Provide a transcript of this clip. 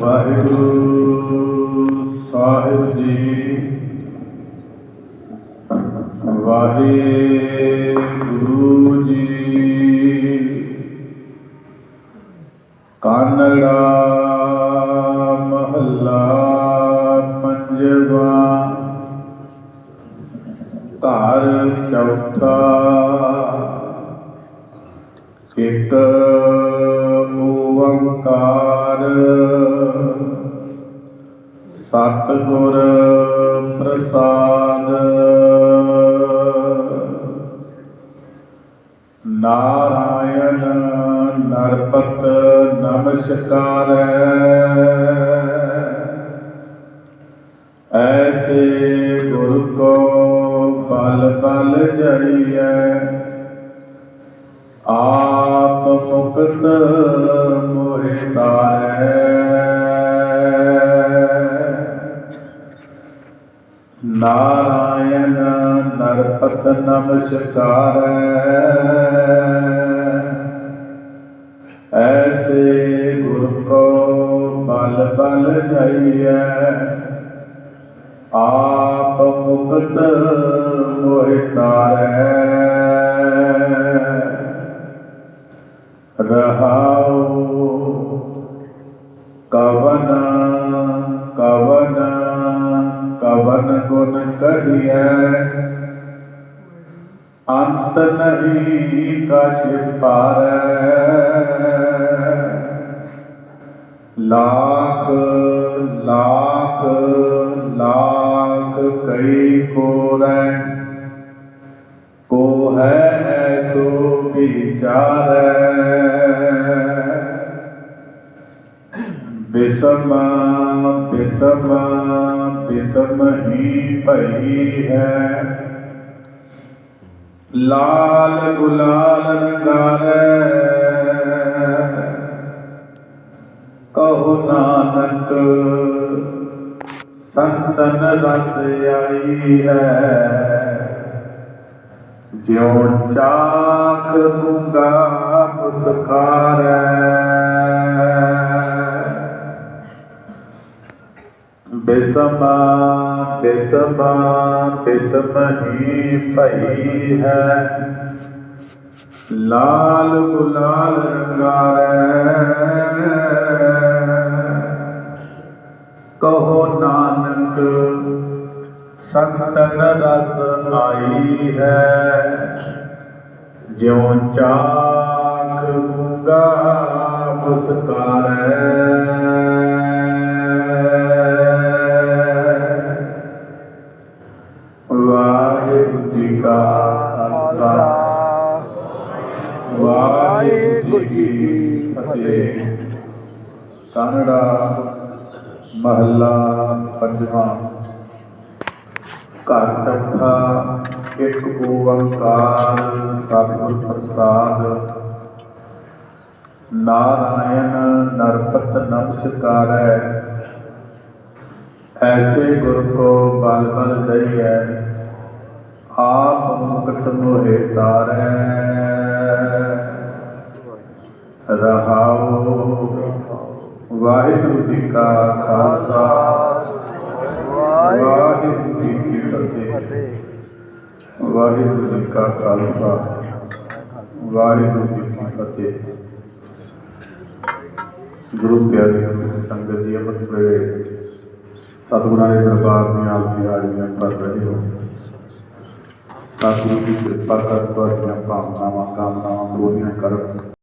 ਵਾਹਿਗੁਰੂ ਸਾਹਿਬ ਜੀ ਵਾਹਿਗੁਰੂ ਜੀ ਕਾਨੜਾ ਸਤਿਗੁਰ ਪ੍ਰਸਾਦ। ਨਾਰਾਇਣ ਨਰਪਤ ਨਮਸਕਾਰੈ। ਐਸੇ ਗੁਰ ਕੋ ਬਲ ਬਲ ਜਰੀਐ ਆਪ ਮੁਕਤ ਨਾਰਾਇਣ ਨਰਪਤ ਨਮਸਕਾਰੈ। ਐਸੇ ਗੁਰ ਕੋ ਬਲ ਬਲ ਜਈਐ ਆਪ ਮੁਕਤ ਮੋਹਿ ਤਾਰੈ। ਰਹਾਉ کو نہ کریا انت نہیں کا چھپار لاکھ لاکھ لاکھ کئی کو کو ہے تو بیچار بسم قسم قسم ہی پہی ہے لال گلال رنگال کہو نانک سنتن رس آئی ہے جو چاک گنگا مسکار ہے ਬਿਸਮਾ, ਬਿਸਮ ਹੀ ਭਈ ਹੈ। ਲਾਲ ਗੁਲਾਲ ਰੰਗਾਰੈ। ਕਹੋ ਨਾਨਕ ਸੰਤਨ ਰਸ ਆਈ ਹੈ। ਜਿਉ ਚਾਕ ਗੁੰਗਾ ਮੁਸਕਾਰੈ ਵਾਹਿਗੁਰੂ ਜੀ ਕੀ ਫਤਿਹ। ਕਾਨੜਾ ਮਹੱਲਾ ਪੰਜਵਾਂ। ਘਰ ਚੌਥਾ, ਇੱਕ ਓੰਕਾਰ ਸਤਿਗੁਰ ਪ੍ਰਸਾਦ। ਨਾਰਾਇਣ ਨਰਪਤ ਨਮਸਕਾਰੈ। ਐਸੇ ਗੁਰ ਕੋ ਬਲ ਬਲ ਦਈਐ, ਆਪ ਮੁਕਤ ਮੋਹਿ ਤਾਰੈ। جی کا واحد جی کی سنگت جی امت پہ ستگرہ دربار میں آپ کی حالی پڑھ رہے ہو ساتھ کی کرپا کر پر میں کام نامہ کام